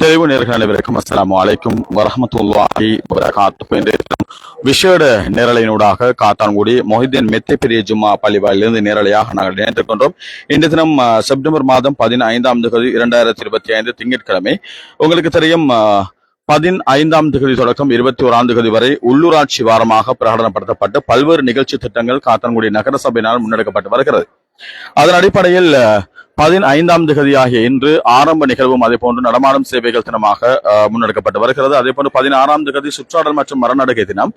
தெளிவு நேர்கள் அனைவருக்கும் அஸ்லாம் வலைக்கும் வரமத்துல்லாஹி வபரகாத்துஹு. என்ற விசேட நேரலையினூடாக காத்தான்குடி மொஹிதீன் மெத்தை பெரிய ஜும்மா பள்ளிவாயிலிருந்து நேரலையாக நாங்கள் இணைத்துக் கொண்டோம். இன்று தினம் செப்டம்பர் மாதம் பதினைந்தாம் தேதி இரண்டாயிரத்தி இருபத்தி ஐந்து திங்கட்கிழமை. உங்களுக்கு தெரியும் பதினைந்தாம் தேதி தொடக்கம் இருபத்தி ஓராம் தேதி வரை உள்ளூராட்சி வாரமாக பிரகடனப்படுத்தப்பட்டு பல்வேறு நிகழ்ச்சி திட்டங்கள் காத்தான்குடி நகரசபையினால் முன்னெடுக்கப்பட்டு வருகிறது. அதன் அடிப்படையில் பதினைந்தாம் திகதியாகிய இன்று ஆரம்ப நிகழ்வும் அதே போன்று நடமாடும் சேவைகள் தினமாக முன்னெடுக்கப்பட்டு வருகிறது. அதே போன்று பதினாறாம் திகதி சுற்றாடல் மற்றும் மரநடுகை தினம்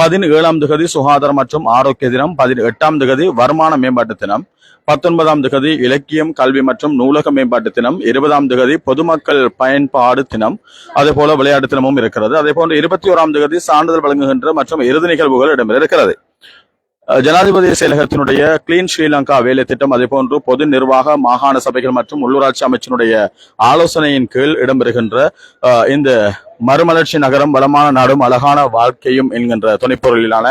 பதினேழாம் திகதி சுகாதாரம் மற்றும் ஆரோக்கிய தினம் பதினெட்டாம் திகதி வருமான மேம்பாட்டு தினம் பத்தொன்பதாம் திகதி இலக்கியம் கல்வி மற்றும் நூலக மேம்பாட்டு தினம் இருபதாம் திகதி பொதுமக்கள் பயன்பாடு தினம் அதே போல விளையாட்டு தினமும் இருக்கிறது. அதே போன்று இருபத்தி ஓராம் திகதி சான்றிதழ் வழங்குகின்ற மற்றும் இறுதி நிகழ்வுகள் இடம்பெற இருக்கிறது. ஜனாதிபதி செயலகத்தினுடைய கிளீன் ஸ்ரீலங்கா வேலை திட்டம் அதேபோன்று பொது நிர்வாக மாகாண சபைகள் மற்றும் உள்ளூராட்சி அமைச்சினுடைய ஆலோசனையின் கீழ் இடம்பெறுகின்ற இந்த மறுமலர்ச்சி நகரம் வளமான நாடும் அழகான வாழ்க்கையும் என்கின்ற துணைப்பொருளிலான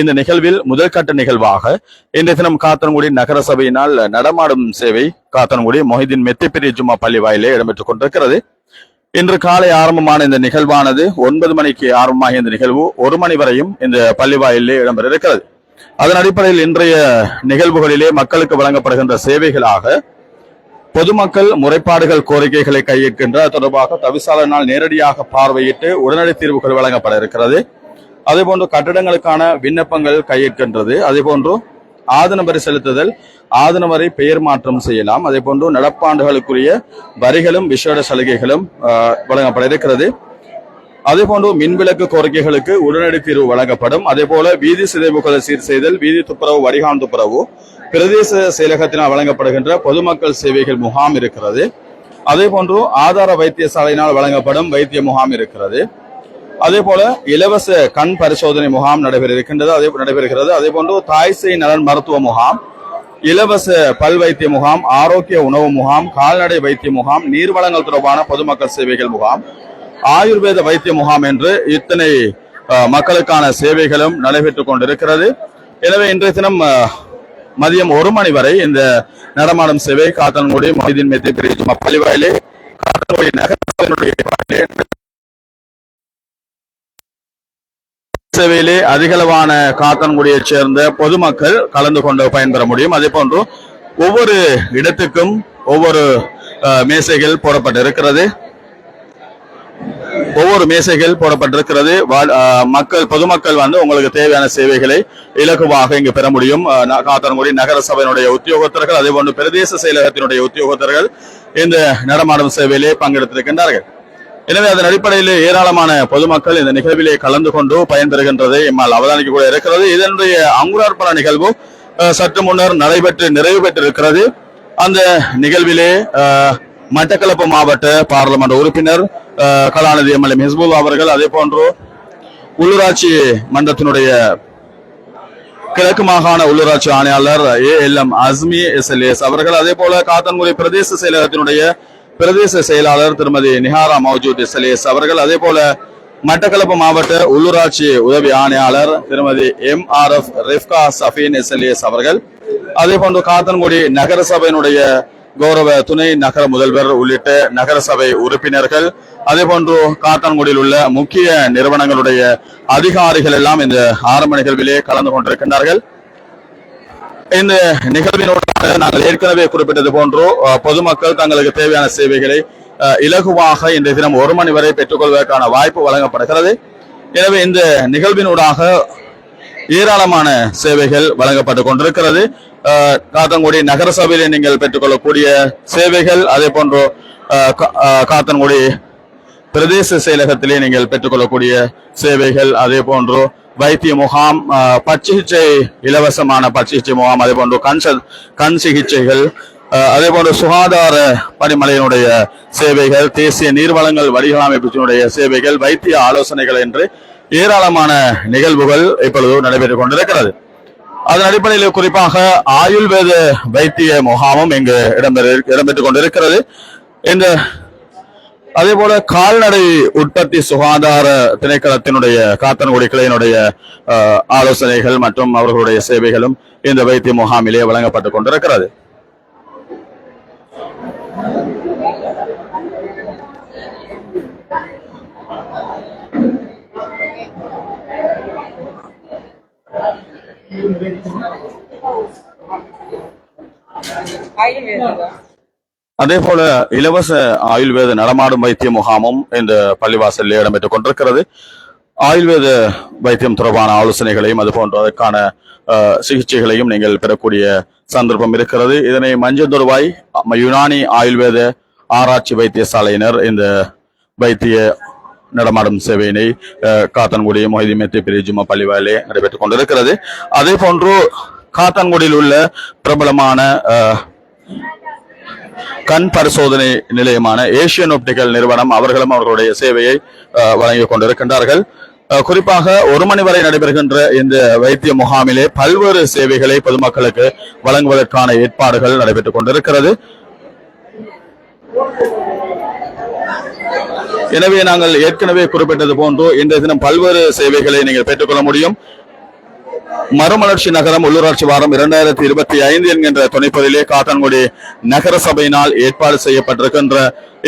இந்த நிகழ்வில் முதல் கட்ட நிகழ்வாக இன்றைய தினம் காத்தன்குடி நகர சபையினால் நடமாடும் சேவை காத்தன்குடி மொஹிதீன் மெத்திப்பிரி ஜும்மா பள்ளி வாயிலே இடம்பெற்றுக் கொண்டிருக்கிறது. இன்று காலை ஆரம்பமான இந்த நிகழ்வானது ஒன்பது மணிக்கு ஆரம்பமாகிய இந்த நிகழ்வு ஒரு மணி வரையும் இந்த பள்ளி வாயிலே இடம்பெற இருக்கிறது. அதன் அடிப்படையில் இன்றைய நிகழ்வுகளிலே மக்களுக்கு வழங்கப்படுகின்ற சேவைகளாக பொதுமக்கள் முறைப்பாடுகள் கோரிக்கைகளை கையேற்கின்ற தொடர்பாக தவிசாளனால் நேரடியாக பார்வையிட்டு உடனடி தீர்வுகள் வழங்கப்பட இருக்கிறது. அதேபோன்று கட்டடங்களுக்கான விண்ணப்பங்கள் கையேற்கின்றது. அதேபோன்று ஆதன வரி செலுத்துதல் ஆதன வரி பெயர் மாற்றம் செய்யலாம். அதே போன்று நடப்பாண்டுகளுக்குரிய வரிகளும் விசேட சலுகைகளும் வழங்கப்பட இருக்கிறது. அதே போன்று மின்விளக்கு கோரிக்கைகளுக்கு உடனடி தீர்வு வழங்கப்படும். அதே போல வீதி சிதைவுகளை சீர் செய்தல் வீதி துப்புரவு வடிகான் துப்புரவு பிரதேச செயலகத்தினால் வழங்கப்படுகின்ற பொதுமக்கள் சேவைகள் முகாம் இருக்கிறது. அதே போன்று ஆதார வைத்தியசாலையினால் வழங்கப்படும் வைத்திய முகாம் இருக்கிறது. அதே போல இலவச கண் பரிசோதனை முகாம் நடைபெற இருக்கின்றது. அதே நடைபெறுகிறது. அதே போன்று தாய் நலன் மருத்துவ முகாம் இலவச பல் வைத்திய முகாம் ஆரோக்கிய உணவு முகாம் கால்நடை வைத்திய முகாம் நீர்வளங்கள் தொடர்பான பொதுமக்கள் சேவைகள் முகாம் ஆயுர்வேத வைத்திய முகாம் என்று இத்தனை மக்களுக்கான சேவைகளும் நடைபெற்றுக் கொண்டிருக்கிறது. எனவே இன்றைய தினம் மதியம் ஒரு மணி வரை இந்த நடமாடும் சேவை காத்தன்குடி மொய்தீன் மேத்தி பிரிவு பள்ளிவாயிலே காத்தன்குடி நகரத்தினுடைய சேவையிலே அதிகளவான காத்தன்குடியைச் சேர்ந்த பொதுமக்கள் கலந்து கொண்டு பயன்பெற முடியும். அதே போன்று ஒவ்வொரு இடத்துக்கும் ஒவ்வொரு மேசைகள் மேசைகள் போடப்பட்டிருக்கிறது. ஒவ்வொரு மேசைகள் போடப்பட்டிருக்கிறது. வாழ்- மக்கள் பொதுமக்கள் வந்து உங்களுக்கு தேவையான சேவைகளை இலகுவாக இங்கு பெற முடியும். ந- காத்தான்குடி நகர சபையினுடைய உத்தியோகத்தர்கள் அதே போன்று பிரதேச செயலகத்தினுடைய உத்தியோகத்தர்கள் இந்த நடமாடும் சேவையிலே பங்கெடுத்திருக்கின்றார்கள். எனவே அதன் அடிப்படையில் ஏராளமான பொதுமக்கள் இந்த நிகழ்விலே கலந்து கொண்டு பயன்பெறுகின்றதை எம்மால் அவதானிக்க கூட இருக்கிறது. இதனுடைய அங்குரார்ப்பண நிகழ்வு சற்று முன்னர் நடைபெற்று நிறைவு பெற்றிருக்கிறது. அந்த நிகழ்விலே மட்டக்களப்பு மாவட்ட பாராளுமன்ற உறுப்பினர் கலாநிதி எம்எல்ஏ ஹிஸ்புல்லா அவர்கள் அதே போன்று உள்ளூராட்சி மன்றத்தினுடைய கிழக்கு மாகாண உள்ளூராட்சி ஆணையாளர் A L M Asmi S L S அவர்கள் அதே போல காத்தன்குடி பிரதேச செயலகத்தினுடைய பிரதேச செயலாளர் திருமதி Nihara Maujood S L S அவர்கள் அதே போல மட்டக்களப்பு மாவட்ட உள்ளூராட்சி உதவி ஆணையாளர் திருமதி M R F Rifka Safeen S L S அவர்கள் அதே போன்று காத்தன்குடி நகரசபையினுடைய கௌரவ துணை நகர முதல்வர் உள்ளிட்ட நகரசபை உறுப்பினர்கள் அதே போன்று காத்தான்குடியில் உள்ள முக்கிய நிறுவனங்களுடைய அதிகாரிகள் எல்லாம் இந்த ஆரம்ப நிகழ்விலே கலந்து கொண்டிருக்கின்றார்கள். இந்த நிகழ்வினோட நாங்கள் ஏற்கனவே குறிப்பிட்டது போன்றோ பொதுமக்கள் தங்களுக்கு தேவையான சேவைகளை அஹ், இலகுவாக இந்த தினம் ஒரு மணி வரை பெற்றுக்கொள்வதற்கான வாய்ப்பு வழங்கப்படுகிறது. எனவே இந்த நிகழ்வினூடாக ஏராளமான சேவைகள் வழங்கப்பட்டு கொண்டிருக்கிறது. காத்தங்குடி காத்தன்குடி நீங்கள் பெற்றுக்கொள்ளக்கூடிய சேவைகள் அதே போன்று கா- காத்தன்குடி பிரதேச செயலகத்திலே நீங்கள் பெற்றுக்கொள்ளக்கூடிய சேவைகள் அதே போன்று வைத்திய முகாம் பச்சிகிச்சை பற்சிகிச்சை இலவசமான பற்சிகிச்சை முகாம் அதே போன்று கண் ச- கண் சிகிச்சைகள் அதே போன்று சுகாதார பணிமனையினுடைய சேவைகள் தேசிய நீர்வளங்கள் வடிகாலமைப்பினுடைய சேவைகள் வைத்திய ஆலோசனைகள் என்று ஏராளமான நிகழ்வுகள் இப்பொழுது நடைபெற்றுக் கொண்டிருக்கிறது. அதன் அடிப்படையில் குறிப்பாக ஆயுர்வேத வைத்திய முகாமும் இங்கு இடம்பெற இடம்பெற்றுக் கொண்டிருக்கிறது. இந்த அதே போல கால்நடை உற்பத்தி சுகாதார திணைக்களத்தினுடைய காத்தன்குடி கிளையினுடைய ஆலோசனைகள் மற்றும் அவர்களுடைய சேவைகளும் இந்த வைத்திய முகாமிலே வழங்கப்பட்டுக் கொண்டிருக்கிறது. அதே போல இலவச ஆயுர்வேத நடமாடும் வைத்திய முகாமும் இந்த பள்ளிவாசலில் இடம்பெற்றுக் கொண்டிருக்கிறது. ஆயுர்வேத வைத்தியம் தொடர்பான ஆலோசனைகளையும் அது போன்ற அதற்கான சிகிச்சைகளையும் நீங்கள் பெறக்கூடிய சந்தர்ப்பம் இருக்கிறது. இதனை மஞ்சந்தொருவாய் யுனானி ஆயுர்வேத ஆராய்ச்சி வைத்தியசாலையினர் இந்த வைத்திய நடமாடும் சேவையினை காத்தான்குடி மொஹிதி மெத்தி பிரிஜுமா பள்ளிவாயிலே நடைபெற்றுக் கொண்டிருக்கிறது. அதே போன்று காத்தான்குடியில் உள்ள பிரபலமான கண் பரிசோதனை நிலையமான ஏசியன் ஒப்டிக்கல் நிறுவனம் அவர்களும் அவர்களுடைய சேவையை வழங்கிக் கொண்டிருக்கின்றார்கள். குறிப்பாக ஒரு மணி வரை நடைபெறுகின்ற இந்த வைத்திய முகாமிலே பல்வேறு சேவைகளை பொதுமக்களுக்கு வழங்குவதற்கான ஏற்பாடுகள் நடைபெற்றுக் கொண்டிருக்கிறது. எனவே நாங்கள் ஏற்கனவே குறிப்பிட்டது போன்று இந்த தினம் பல்வேறு சேவைகளை நீங்கள் பெற்றுக்கொள்ள முடியும். மறுமலர்ச்சி நகரம் உள்ளூராட்சி வாரம் இரண்டாயிரத்தி இருபத்தி ஐந்து என்கின்ற துணைப்பதிலே காத்தான்குடி நகர சபையினால் ஏற்பாடு செய்யப்பட்டிருக்கின்ற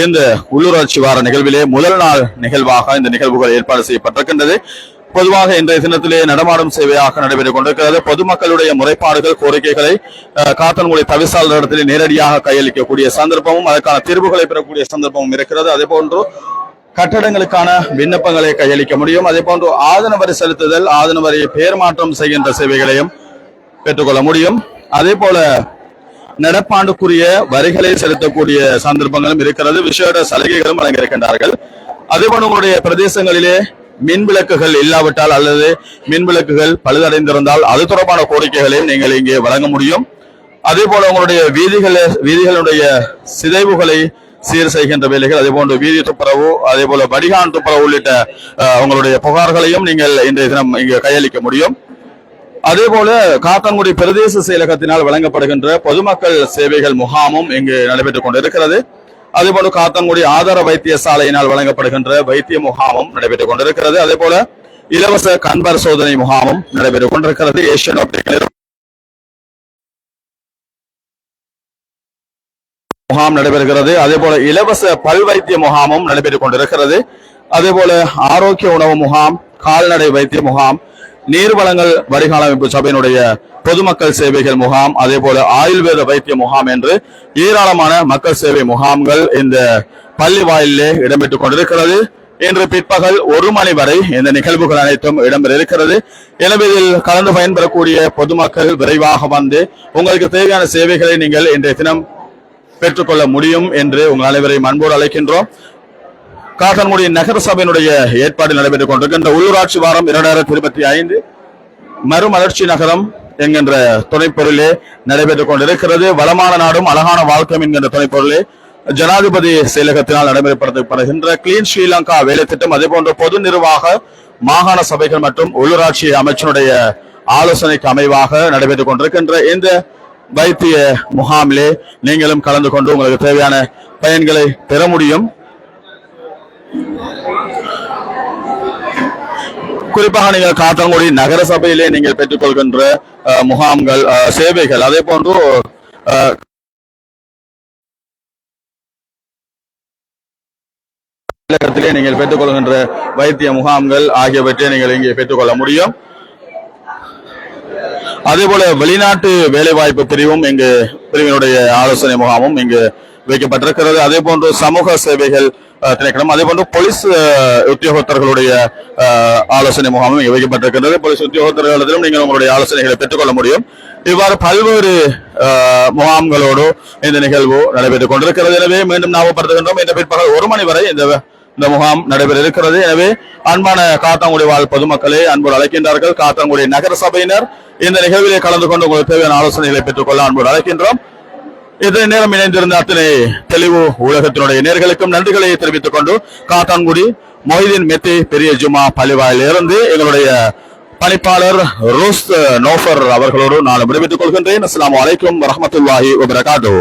இந்த உள்ளூராட்சி வார நிகழ்விலே முதல் நாள் நிகழ்வாக இந்த நிகழ்வுகள் ஏற்பாடு செய்யப்பட்டிருக்கின்றது. பொதுவாக இன்றைய தினத்திலே நடமாடும் சேவையாக நடைபெற்றுக் கொண்டிருக்கிறது. பொதுமக்களுடைய முறைப்பாடுகள் கோரிக்கைகளை காத்தன்குடி காத்தான்குடி தவிசாளரிடத்திலே நேரடியாக கையளிக்கக்கூடிய சந்தர்ப்பமும் அதற்கான தீர்வுகளை பெறக்கூடிய சந்தர்ப்பமும் இருக்கிறது. அதே போன்று கட்டடங்களுக்கான விண்ணப்பங்களை கையளிக்க முடியும். அதே போன்று ஆதன வரி செலுத்துதல் ஆதனவரி பெயர் மாற்றம் செய்கின்ற சேவைகளையும் பெற்றுக்கொள்ள முடியும். அதே போல நடப்பாண்டுக்குரிய வரிகளை செலுத்தக்கூடிய சந்தர்ப்பங்களும் இருக்கிறது. விசேட சலுகைகளும் வழங்கியிருக்கின்றார்கள். அதே போல உங்களுடைய பிரதேசங்களிலே மின் விளக்குகள் இல்லாவிட்டால் அல்லது மின் விளக்குகள் பழுதடைந்திருந்தால் அது தொடர்பான கோரிக்கைகளையும் நீங்கள் இங்கே வழங்க முடியும். அதே போல உங்களுடைய வீதிகளை வீதிகளுடைய சிதைவுகளை சீர் செய்கின்ற வேலைகள் அதே போன்று வீதி துப்புரவு அதே போல வடிகான் துப்புரவு உள்ளிட்ட உங்களுடைய புகார்களையும் நீங்கள் இன்றைய தினம் இங்கு கையளிக்க முடியும். அதே போல காக்கங்குடி பிரதேச செயலகத்தினால் வழங்கப்படுகின்ற பொதுமக்கள் சேவைகள் முகாமும் இங்கு நடைபெற்றுக் கொண்டிருக்கிறது. அதேபோல காத்தான்குடி ஆதார வைத்தியசாலையினால் வழங்கப்படுகின்ற வைத்திய முகாமும் நடைபெற்றுக் கொண்டிருக்கிறது. அதே போல இலவச கண் பரிசோதனை முகாமும் நடைபெற்றுக் கொண்டிருக்கிறது. ஏசியன் ஆப்டிகல் முகாம் நடைபெறுகிறது. அதே போல இலவச பல் வைத்திய முகாமும் நடைபெற்றுக் கொண்டிருக்கிறது. அதே போல ஆரோக்கிய உணவு முகாம் கால்நடை வைத்திய முகாம் நீர்வளங்கள் வடிகாலமைப்பு சபையினுடைய பொதுமக்கள் சேவைகள் முகாம் அதே போல ஆயுர்வேத வைத்திய முகாம் என்று ஏராளமான மக்கள் சேவை முகாம்கள் இந்த பள்ளி வாயிலே இடம்பெற்றுக் கொண்டிருக்கிறது. இன்று பிற்பகல் ஒரு மணி வரை இந்த நிகழ்வுகள் அனைத்தும் இடம்பெற இருக்கிறது எனவே இதில் கலந்து பயன்பெறக்கூடிய பொதுமக்கள் விரைவாக வந்து உங்களுக்கு தேவையான சேவைகளை நீங்கள் இன்றைய தினம் பெற்றுக்கொள்ள முடியும் என்று உங்கள் அனைவரையும் அன்போடு அழைக்கின்றோம். காத்தான்குடி நகர சபையினுடைய ஏற்பாடு நடைபெற்றுக் கொண்டிருக்கின்ற உள்ளூராட்சி வாரம் இரண்டாயிரத்தி இருபத்தி ஐந்து மறுமலர்ச்சி நகரம் என்கின்ற துணைப்பொருளே நடைபெற்றுக் கொண்டிருக்கிறது. வளமான நாடும் அழகான வாழ்க்கையும் என்கின்ற துணைப்பொருளே ஜனாதிபதி செயலகத்தினால் நடைமுறைப்படுத்தப்படுகின்ற கிளீன் ஸ்ரீலங்கா வேலை திட்டம் அதே போன்ற பொது நிர்வாக மாகாண சபைகள் மற்றும் உள்ளூராட்சி அமைச்சனுடைய ஆலோசனைக்கு அமைவாக நடைபெற்றுக் கொண்டிருக்கின்ற இந்த வைத்திய முகாமிலே நீங்களும் கலந்து கொண்டு உங்களுக்கு தேவையான பயன்களை பெற முடியும். குறிப்பாக நீங்கள் காத்தான்குடி நகர சபையிலே நீங்கள் பெற்றுக்கொள்கின்ற முகாம்கள் சேவைகள் அதே போன்று தமிழகத்திலே நீங்கள் பெற்றுக்கொள்கின்ற வைத்திய முகாம்கள் ஆகியவற்றை நீங்கள் இங்கே பெற்றுக்கொள்ள முடியும். அதே போல வெளிநாட்டு வேலைவாய்ப்பு பிரிவும் இங்கு பிரிவினுடைய ஆலோசனை முகாமும் இங்கு வைக்கப்பட்டிருக்கிறது. அதே போன்று சமூக சேவைகள் திணைக்களம். அதே போன்று போலீஸ் உத்தியோகத்தர்களுடைய ஆலோசனை முகாமும் இங்கே வைக்கப்பட்டிருக்கிறது போலீஸ் உத்தியோகத்தர்களிடத்திலும் நீங்கள் உங்களுடைய ஆலோசனைகளை பெற்றுக்கொள்ள முடியும். இவ்வாறு பல்வேறு முகாம்களோடு இந்த நிகழ்வு நடைபெற்றுக் கொண்டிருக்கிறது. எனவே மீண்டும் ஞாபகப்படுத்துகின்றோம் இந்த பிற்பகல் ஒரு மணி வரை இந்த இந்த முகாம் நடைபெற இருக்கிறது எனவே அன்பான காத்தாங்குடி வாழ் பொதுமக்களே அன்போடு அழைக்கின்றார்கள். காத்தாங்குடி நகர சபையினர் இந்த நிகழ்விலே கலந்து கொண்டு உங்களுக்கு தேவையான ஆலோசனைகளை பெற்றுக்கொள்ள அன்போடு அழைக்கின்றோம். இத்தனை நேரம் இணைந்திருந்த அத்தனை தெளிவு ஊடகத்தினுடைய நேர்களுக்கும் நன்றிகளை தெரிவித்துக் கொண்டு காத்தான்குடி மொய்தீன் மெத்தி பெரிய ஜுமா பள்ளிவாயில் இருந்து எங்களுடைய பணிப்பாளர் ரோஸ் நோஃபர் அவர்களோடு நான் விடுவித்துக் கொள்கின்றேன். அஸ்லாம் அலைக்கும் வரமத்துல்லாஹி வபரகாத்துஹு.